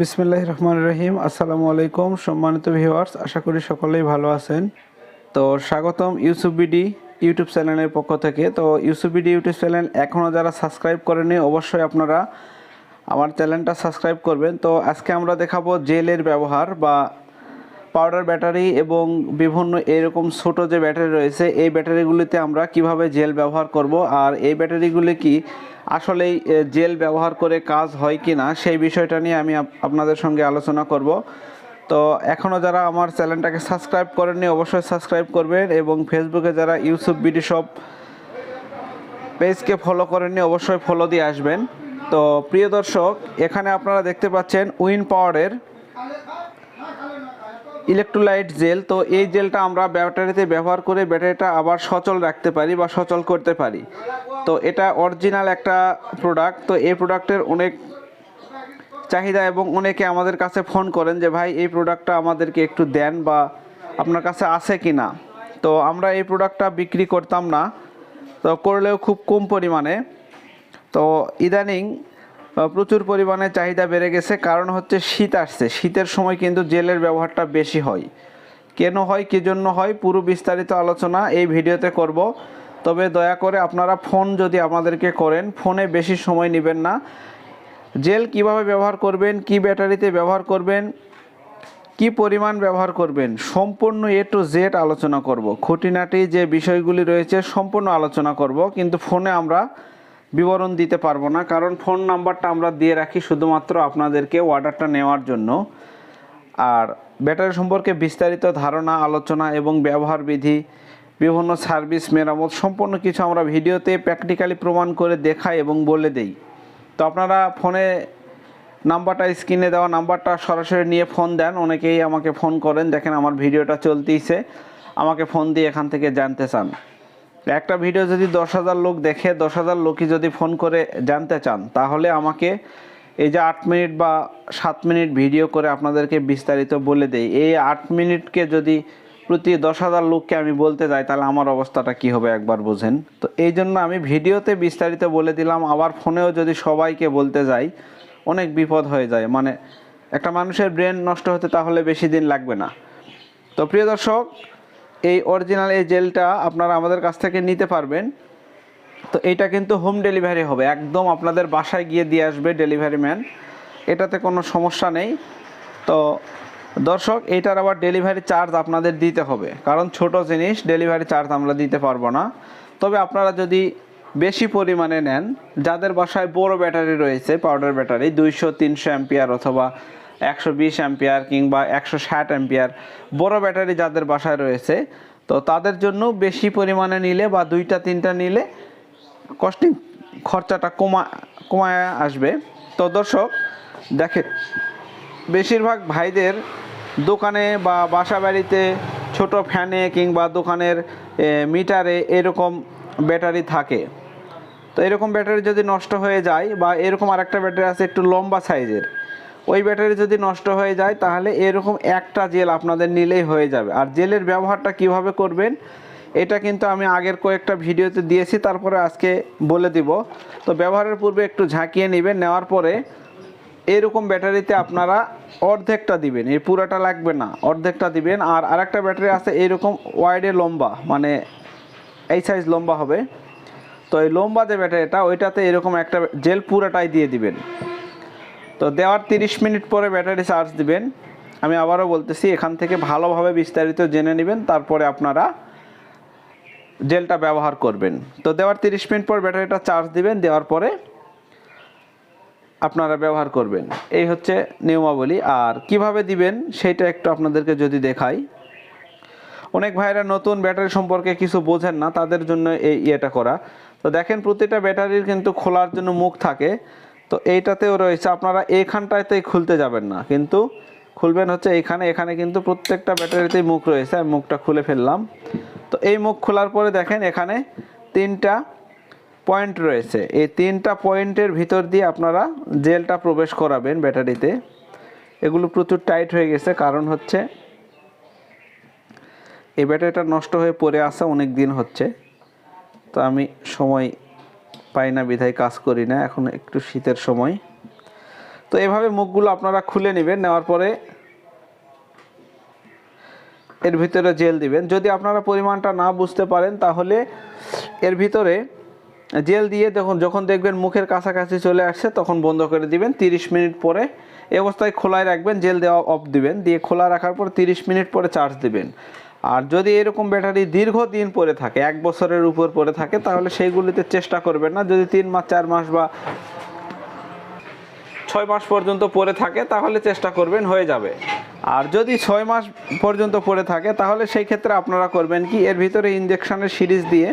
বিসমিল্লাহ রহমান রহিম। আসসালামু আলাইকুম, সম্মানিত ভিউয়ার্স আশা করি সকলেই ভালো আছেন। তো স্বাগতম ইউসুফ বিডি ইউটিউব চ্যানেলের পক্ষ থেকে। তো ইউসুফ বিডি ইউটিউব চ্যানেল এখনও যারা সাবস্ক্রাইব করেনি, অবশ্যই আপনারা আমার চ্যানেলটা সাবস্ক্রাইব করবেন। তো আজকে আমরা দেখাবো জেলের ব্যবহার বা পাউডার ব্যাটারি এবং বিভিন্ন এরকম ছোট যে ব্যাটারি রয়েছে, এই ব্যাটারিগুলিতে আমরা কীভাবে জেল ব্যবহার করব আর এই ব্যাটারিগুলি কি আসলেই জেল ব্যবহার করে কাজ হয় কি না সেই বিষয়টা নিয়ে আমি আপ- আপনাদের সঙ্গে আলোচনা করব। তো এখনও যারা আমার চ্যানেলটাকে সাবস্ক্রাইব করেননি অবশ্যই সাবস্ক্রাইব করবেন এবং ফেসবুকে যারা ইউসুফ বিডি সব পেজকে ফলো করেননি অবশ্যই ফলো দিয়ে আসবেন। তো প্রিয় দর্শক, এখানে আপনারা দেখতে পাচ্ছেন উইন পাওয়ারের ইলেকট্রোলাইট জেল, তো এই জেলটা আমরা ব্যাটারিতে ব্যবহার করে ব্যাটারিটা আবার সচল রাখতে পারি বা সচল করতে পারি। তো এটা অরিজিনাল একটা প্রোডাক্ট তো এই প্রোডাক্টের অনেক চাহিদা এবং অনেকে আমাদের কাছে ফোন করেন যে, ভাই, এই প্রোডাক্টটা আমাদেরকে একটু দেন বা আপনার কাছে আছে কি না তো আমরা এই প্রোডাক্টটা বিক্রি করতাম না, তো করলেও খুব কম পরিমাণে। তো ইদানিং প্রচুর পরিমাণে চাহিদা বেড়ে গেছে। কারণ হচ্ছে শীত আসছে। শীতের সময় কিন্তু জেলের ব্যবহারটা বেশি হয়। কেন হয়, কী জন্য হয়, পুরো বিস্তারিত আলোচনা এই ভিডিওতে করব। তবে দয়া করে আপনারা ফোন যদি আমাদেরকে করেন, ফোনে বেশি সময় নেবেন না। জেল কীভাবে ব্যবহার করবেন, কি ব্যাটারিতে ব্যবহার করবেন, কি পরিমাণ ব্যবহার করবেন, সম্পূর্ণ এ টু জেড আলোচনা করব। খুঁটিনাটি যে বিষয়গুলি রয়েছে সম্পূর্ণ আলোচনা করব। কিন্তু ফোনে আমরা বিবরণ দিতে পারব না, কারণ ফোন নাম্বারটা আমরা দিয়ে রাখি শুধুমাত্র আপনাদেরকে অর্ডারটা নেওয়ার জন্য। আর ব্যাটারি সম্পর্কে বিস্তারিত ধারণা, আলোচনা এবং ব্যবহার বিধি, বিভিন্ন সার্ভিস মেরামত সম্পূর্ণ কিছু আমরা ভিডিওতে প্র্যাকটিক্যালি প্রমাণ করে দেখাই এবং বলে দেই। তো আপনারা ফোনে নাম্বারটা, স্ক্রিনে দেওয়া নাম্বারটা সরাসরি নিয়ে ফোন দেন, অনেকেই আমাকে ফোন করেন, দেখেন আমার ভিডিওটা চলতেইছে, আমাকে ফোন দিয়ে এখান থেকে জানতে চান। একটা ভিডিও যদি দশ হাজার লোক দেখে, দশ হাজার লোকই যদি ফোন করে জানতে চান, তাহলে আমাকে এই যে আট মিনিট বা সাত মিনিট ভিডিও করে আপনাদেরকে বিস্তারিত বলে দেই। এই আট মিনিটকে যদি প্রতি দশ হাজার লোককে আমি বলতে যাই, তাহলে আমার অবস্থাটা কি হবে একবার বোঝেন। তো এই জন্য আমি ভিডিওতে বিস্তারিত বলে দিলাম, আবার ফোনেও যদি সবাইকে বলতে যাই, অনেক বিপদ হয়ে যায়। মানে একটা মানুষের ব্রেন নষ্ট হতে তাহলে বেশি দিন লাগবে না। তো প্রিয় দর্শক এই অরিজিনাল এই জেলটা আপনারা আমাদের কাছ থেকে নিতে পারবেন। তো এইটা কিন্তু হোম ডেলিভারি হবে। একদম আপনাদের বাসায় গিয়ে দিয়ে আসবে ডেলিভারি ম্যান এটাতে কোনো সমস্যা নেই। তো দর্শক, এটার আবার ডেলিভারি চার্জ আপনাদের দিতে হবে। কারণ ছোট জিনিস ডেলিভারি চার্জ আমরা দিতে পারব না। তবে আপনারা যদি বেশি পরিমাণে নেন, যাদের বাসায় বড় ব্যাটারি রয়েছে পাউডার ব্যাটারি দুইশো তিনশো অ্যাম্পিয়ার অথবা একশো বিশ অ্যাম্পিয়ার কিংবা একশো ষাট অ্যাম্পিয়ার। বড় ব্যাটারি যাদের বাসায় রয়েছে, তো তাদের জন্য বেশি পরিমাণে নিলে বা দুইটা, তিনটা নিলে কস্টিং খরচাটা কমা, কমায় আসবে। তো দর্শক, দেখে, বেশিরভাগ ভাইদের দোকানে বা বাসা বাড়িতে ছোট ফ্যানে কিংবা দোকানের মিটারে এরকম ব্যাটারি থাকে। তো এরকম ব্যাটারি যদি নষ্ট হয়ে যায় বা এরকম আরেকটা ব্যাটারি আছে একটু লম্বা সাইজের ওই ব্যাটারি যদি নষ্ট হয়ে যায়, তাহলে এরকম একটা জেল আপনাদের নিলেই হয়ে যাবে। আর জেলের ব্যবহারটা কীভাবে করবেন, এটা কিন্তু আমি আগের কয়েকটা ভিডিওতে দিয়েছি, তারপরে আজকে বলে দিব। তো ব্যবহারের পূর্বে একটু ঝাঁকিয়ে নেবেন, নেওয়ার পরে এরকম ব্যাটারিতে আপনারা অর্ধেকটা দিবেন, এই পুরাটা লাগবে না, অর্ধেকটা দিবেন। আর আরেকটা ব্যাটারি আছে এইরকম ওয়াইডে লম্বা মানে এই সাইজ লম্বা হবে। তো এই লম্বা যে ব্যাটারিটা, ওইটাতে এরকম একটা জেল পুরাটাই দিয়ে দিবেন। তো দেওয়ার তিরিশ মিনিট পরে ব্যাটারি চার্জ দিবেন। আমি আবারও বলতেছি, এখান থেকে ভালোভাবে বিস্তারিত জেনে নেবেন, তারপরে আপনারা জেলটা ব্যবহার করবেন। তো দেওয়ার তিরিশ মিনিট পর ব্যাটারিটা চার্জ দিবেন, দেওয়ার পরে আপনারা ব্যবহার করবেন। এই হচ্ছে নিয়মাবলী। আর কীভাবে দিবেন সেইটা একটু আপনাদেরকে যদি দেখাই। অনেক ভাইরা নতুন ব্যাটারি সম্পর্কে কিছু বোঝেন না, তাদের জন্য এই ইয়েটা করা। তো দেখেন, প্রতিটা ব্যাটারির কিন্তু খোলার জন্য মুখ থাকে। তো এইটাতেও রয়েছে আপনারা এইখানটাতেই খুলতে যাবেন না, কিন্তু খুলবেন হচ্ছে এইখানে, এখানে কিন্তু প্রত্যেকটা ব্যাটারিতেই মুখ রয়েছে, আমি মুখটা খুলে ফেললাম। তো এই মুখ খোলার পরে দেখেন এখানে তিনটা পয়েন্ট রয়েছে, এই তিনটা পয়েন্টের ভিতর দিয়ে আপনারা জেলটা প্রবেশ করাবেন ব্যাটারিতে। এগুলো প্রচুর টাইট হয়ে গেছে, কারণ হচ্ছে এই ব্যাটারিটা নষ্ট হয়ে পড়ে আসা অনেক দিন হচ্ছে। তো আমি সময় পাই না, বিধায় কাজ করি না, এখন একটু শীতের সময়। তো এভাবে মুখগুলো আপনারা খুলে নেবেন, নেওয়ার পরে এর ভিতরে জেল দিবেন। যদি আপনারা পরিমাণটা না বুঝতে পারেন, তাহলে এর ভিতরে জেল দিয়ে দেখুন, যখন দেখবেন মুখের কাছাকাছি চলে আসছে, তখন বন্ধ করে দিবেন। তিরিশ মিনিট পরে এ অবস্থায় খোলায় রাখবেন, জেল দেওয়া অফ দিবেন। দিয়ে খোলা রাখার পর তিরিশ মিনিট পরে চার্জ দিবেন। আর যদি এরকম ব্যাটারি দীর্ঘদিন পরে থাকে, এক বছরের উপর পরে থাকে, তাহলে সেইগুলিতে চেষ্টা করবেন না। যদি তিন মাস, চার মাস বা ছয় মাস পর্যন্ত পরে থাকে, তাহলে চেষ্টা করবেন, হয়ে যাবে। আর যদি ছয় মাস পর্যন্ত পরে থাকে, তাহলে সেই ক্ষেত্রে আপনারা করবেন কি, এর ভিতরে ইঞ্জেকশনের সিরিজ দিয়ে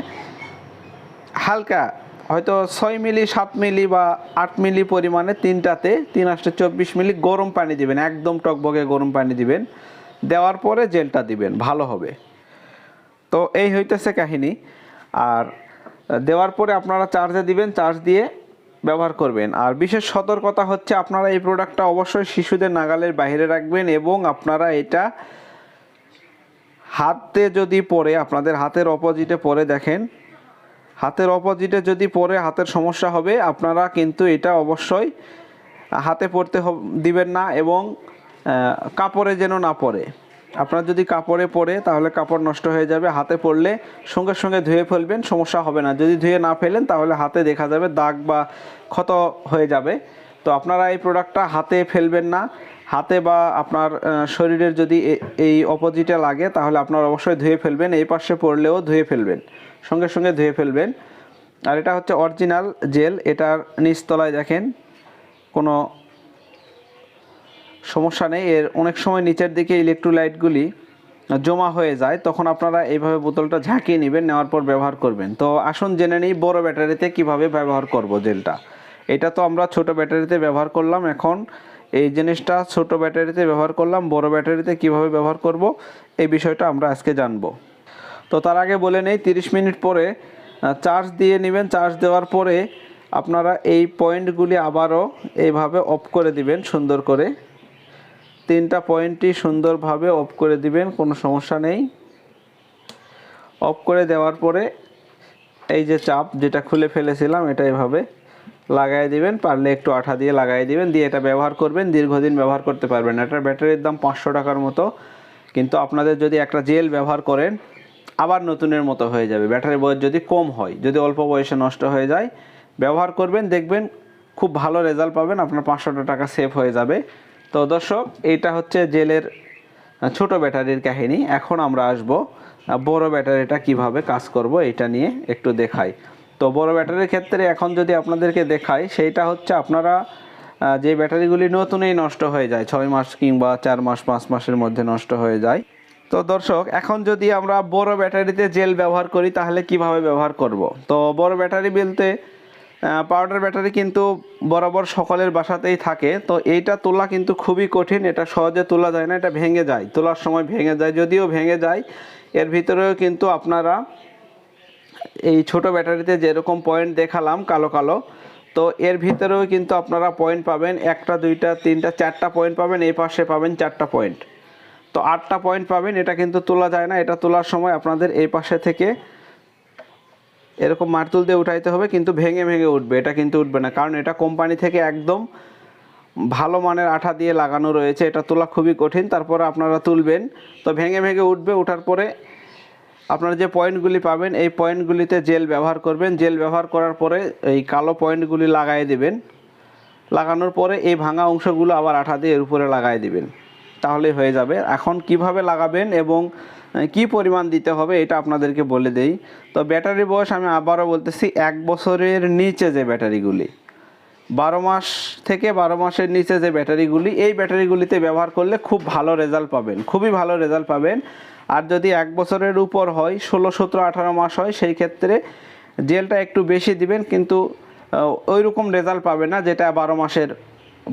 হালকা, হয়তো ছয় মিলি, সাত মিলি বা আট মিলি পরিমাণে তিনটাতে, তিন আসতে চব্বিশ মিলি গরম পানি দিবেন, একদম টকবগে গরম পানি দিবেন। দেওয়ার পরে জেলটা দিবেন, ভালো হবে। তো এই হইতেছে কাহিনী। আর দেওয়ার পরে আপনারা চার্জে দিবেন চার্জ দিয়ে ব্যবহার করবেন। আর বিশেষ সতর্কতা হচ্ছে আপনারা এই প্রোডাক্টটা অবশ্যই শিশুদের নাগালের বাইরে রাখবেন এবং আপনারা এটা হাতে যদি পরে আপনাদের হাতের অপোজিটে পরে দেখেন, হাতের অপোজিটে যদি পরে হাতের সমস্যা হবে, আপনারা কিন্তু এটা অবশ্যই হাতে হব- দিবেন না এবং কাপড়ে যেন না পরে আপনার যদি কাপড়ে পরে তাহলে কাপড় নষ্ট হয়ে যাবে। হাতে পড়লে সঙ্গে সঙ্গে ধুয়ে ফেলবেন, সমস্যা হবে না। যদি ধুয়ে না ফেলেন, তাহলে হাতে দেখা যাবে দাগ বা ক্ষত হয়ে যাবে। তো আপনারা এই প্রোডাক্টটা হাতে ফেলবেন না। হাতে বা আপনার শরীরের যদি এই অপোজিটে লাগে, তাহলে আপনারা অবশ্যই ধুয়ে ফেলবেন। এই পাশে পড়লেও ধুয়ে ফেলবেন। সঙ্গে সঙ্গে ধুয়ে ফেলবেন। আর এটা হচ্ছে অরিজিনাল জেল এটার নিচতলায় দেখেন, কোনো সমস্যা নেই। এর অনেক সময় নিচের দিকে ইলেকট্রোলাইটগুলি জমা হয়ে যায়, তখন আপনারা এইভাবে বোতলটা ঝাঁকিয়ে নেবেন, নেওয়ার পর ব্যবহার করবেন। তো আসুন জেনে নিই বড় ব্যাটারিতে কীভাবে ব্যবহার করব জেলটা। এটা তো আমরা ছোট ব্যাটারিতে ব্যবহার করলাম, এখন এই জিনিসটা ছোট ব্যাটারিতে ব্যবহার করলাম, বড় ব্যাটারিতে কীভাবে ব্যবহার করব, এই বিষয়টা আমরা আজকে জানব। তো তার আগে বলে নেই, তিরিশ মিনিট পরে চার্জ দিয়ে নেবেন চার্জ দেওয়ার পরে আপনারা এই পয়েন্টগুলি আবারও এইভাবে অফ করে দিবেন সুন্দর করে। তিনটা পয়েন্টই সুন্দরভাবে অফ করে দিবেন, কোনো সমস্যা নেই। অফ করে দেওয়ার পরে এই যে চাপ যেটা খুলে ফেলেছিলাম, এটা এভাবে লাগাই দিবেন, পারলে একটু আঠা দিয়ে লাগাই দিবেন, দিয়ে এটা ব্যবহার করবেন, দীর্ঘদিন ব্যবহার করতে পারবেন এটার ব্যাটারির দাম পাঁচশো টাকার মতো, কিন্তু আপনাদের যদি একটা জেল ব্যবহার করেন, আবার নতুনের মতো হয়ে যাবে। ব্যাটারি বয়স যদি কম হয়, যদি অল্প বয়সে নষ্ট হয়ে যায়, ব্যবহার করবেন, দেখবেন খুব ভালো রেজাল্ট পাবেন, আপনার পাঁচশো টাকা সেভ হয়ে যাবে। তো দর্শক, এইটা হচ্ছে জেলের ছোট ব্যাটারির কাহিনী। এখন আমরা আসব বড় ব্যাটারিটা কীভাবে কাজ করব এটা নিয়ে একটু দেখাই। তো বড় ব্যাটারির ক্ষেত্রে এখন যদি আপনাদেরকে দেখাই, সেইটা হচ্ছে আপনারা যে ব্যাটারিগুলি নতুনই নষ্ট হয়ে যায়, ছয় মাস কিংবা চার মাস, পাঁচ মাসের মধ্যে নষ্ট হয়ে যায়। তো দর্শক, এখন যদি আমরা বড় ব্যাটারিতে জেল ব্যবহার করি, তাহলে কীভাবে ব্যবহার করব? তো বড় ব্যাটারি বলতে পাউডার ব্যাটারি কিন্তু বরাবর সকলের বাসাতেই থাকে। তো এইটা তোলা কিন্তু খুবই কঠিন, এটা সহজে তোলা যায় না, এটা ভেঙে যায়। তোলার সময় ভেঙে যায়, যদিও ভেঙে যায়, এর ভিতরেও কিন্তু আপনারা এই ছোট ব্যাটারিতে যেরকম পয়েন্ট দেখালাম, কালো কালো, তো এর ভিতরেও কিন্তু আপনারা পয়েন্ট পাবেন, একটা, দুইটা, তিনটা, চারটা পয়েন্ট পাবেন, এই পাশে পাবেন চারটা পয়েন্ট তো আটটা পয়েন্ট পাবেন, এটা কিন্তু তোলা যায় না, এটা তোলার সময় আপনাদের এই পাশে থেকে এরকম মারতুল দিয়ে উঠাইতে হবে, কিন্তু ভেঙে ভেঙে উঠবে। এটা কিন্তু উঠবে না, কারণ এটা কোম্পানি থেকে একদম ভালো মানের আঠা দিয়ে লাগানো রয়েছে। এটা তোলা খুবই কঠিন, তারপরে আপনারা তুলবেন। তো ভেঙে ভেঙে উঠবে ওঠার পরে আপনারা যে পয়েন্টগুলি পাবেন, এই পয়েন্টগুলিতে জেল ব্যবহার করবেন। জেল ব্যবহার করার পরে এই কালো পয়েন্টগুলি লাগাই দিবেন। লাগানোর পরে এই ভাঙা অংশগুলো আবার আঠা দিয়ে এর উপরে লাগাই দিবেন। তাহলে হয়ে যাবে। এখন কীভাবে লাগাবেন এবং কি পরিমাণ দিতে হবে এটা আপনাদেরকে বলে দেই। তো ব্যাটারি বয়স আমি আবারও বলতেছি, এক বছরের নিচে যে ব্যাটারিগুলি, বারো মাস থেকে বারো মাসের নিচে যে ব্যাটারিগুলি, এই ব্যাটারিগুলিতে ব্যবহার করলে খুব ভালো রেজাল্ট পাবেন, খুবই ভালো রেজাল্ট পাবেন। আর যদি এক বছরের উপর হয়, ষোলো, সতেরো, আঠারো মাস হয়, সেই ক্ষেত্রে জেলটা একটু বেশি দিবেন, কিন্তু ওই রকম রেজাল্ট পাবেন না যেটা বারো মাসের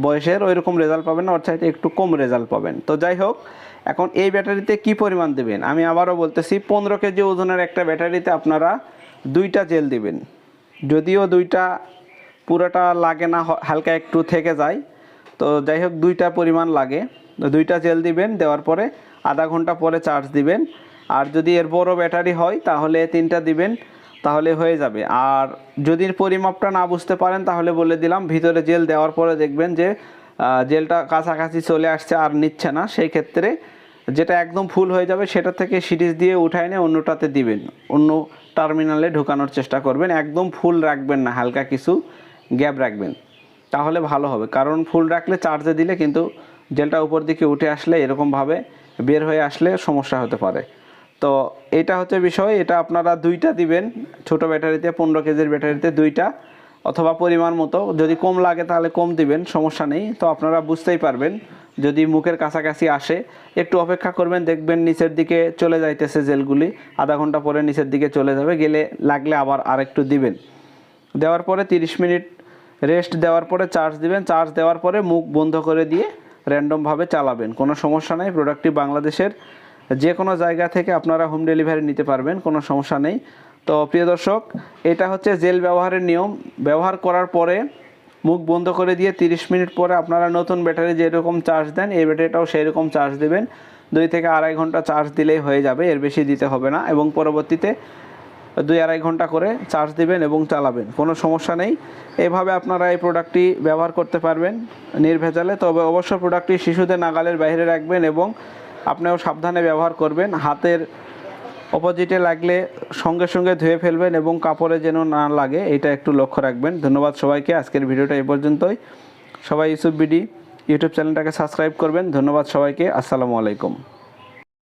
বয়সের ওই রকম রেজাল্ট পাবেন না, অর্থাৎ একটু কম রেজাল্ট পাবেন। তো যাই হোক এখন এই ব্যাটারিতে কি পরিমাণ দেবেন? আমি আবারও বলতেছি, পনেরো কেজি ওজনের একটা ব্যাটারিতে আপনারা দুইটা জেল দিবেন। যদিও দুইটা পুরোটা লাগে না হালকা একটু থেকে যায়। তো যাই হোক, দুইটা পরিমাণ লাগে। দুইটা জেল দিবেন, দেওয়ার পরে আধা ঘণ্টা পরে চার্জ দিবেন। আর যদি এর বড় ব্যাটারি হয়, তাহলে তিনটা দিবেন, তাহলে হয়ে যাবে। আর যদি পরিমাপটা না বুঝতে পারেন, তাহলে বলে দিলাম, ভিতরে জেল দেওয়ার পরে দেখবেন যে জেলটা কাছাকাছি চলে আসছে আর নিচ্ছে না সেই ক্ষেত্রে যেটা একদম ফুল হয়ে যাবে সেটা থেকে সিরিজ দিয়ে উঠায় নিয়ে অন্যটাতে দিবেন। অন্য টার্মিনালে ঢোকানোর চেষ্টা করবেন, একদম ফুল রাখবেন না, হালকা কিছু গ্যাপ রাখবেন। তাহলে ভালো হবে, কারণ ফুল রাখলে চার্জে দিলে কিন্তু জেলটা উপর দিকে উঠে আসলে এরকমভাবে বের হয়ে আসলে সমস্যা হতে পারে। তো এটা হচ্ছে বিষয়, এটা আপনারা দুইটা দিবেন, ছোট ব্যাটারিতে, পনেরো কেজির ব্যাটারিতে দুইটা। অথবা পরিমাণ মতো। যদি কম লাগে তাহলে কম দিবেন, সমস্যা নেই। তো আপনারা বুঝতেই পারবেন, যদি মুখের কাছাকাছি আসে, একটু অপেক্ষা করবেন, দেখবেন নিচের দিকে চলে যাইতেছে জেলগুলি, আধা ঘণ্টা পরে নিচের দিকে চলে যাবে, গেলে লাগলে আবার আরেকটু দিবেন। দেওয়ার পরে তিরিশ মিনিট রেস্ট দেওয়ার পরে চার্জ দিবেন, চার্জ দেওয়ার পরে মুখ বন্ধ করে দিয়ে র্যান্ডমভাবে চালাবেন। কোনো সমস্যা নেই, প্রোডাক্টটি বাংলাদেশের যে কোনো জায়গা থেকে আপনারা হোম ডেলিভারি নিতে পারবেন, কোনো সমস্যা নেই। তো প্রিয় দর্শক, এটা হচ্ছে জেল ব্যবহারের নিয়ম। ব্যবহার করার পরে মুখ বন্ধ করে দিয়ে তিরিশ মিনিট পরে আপনারা নতুন ব্যাটারি যেরকম চার্জ দেন, এই ব্যাটারিটাও সেই রকম চার্জ দেবেন। দুই থেকে আড়াই ঘণ্টা চার্জ দিলেই হয়ে যাবে, এর বেশি দিতে হবে না এবং পরবর্তীতে দুই আড়াই ঘণ্টা করে চার্জ দিবেন এবং চালাবেন, কোনো সমস্যা নেই। এভাবে আপনারা এই প্রোডাক্টটি ব্যবহার করতে পারবেন নির্ভেজালে। তবে অবশ্য প্রোডাক্টটি শিশুদের নাগালের বাইরে রাখবেন এবং আপনিও সাবধানে ব্যবহার করবেন। হাতের অপোজিটে লাগলে সঙ্গে সঙ্গে ধুয়ে ফেলবেন এবং কাপড়ে যেন না লাগে, এটা একটু লক্ষ্য রাখবেন। ধন্যবাদ সবাইকে, আজকের ভিডিওটা এই পর্যন্তই। সবাই ইউসুফ বিডি ইউটিউব চ্যানেলটাকে সাবস্ক্রাইব করবেন। ধন্যবাদ সবাইকে, আসসালামু আলাইকুম।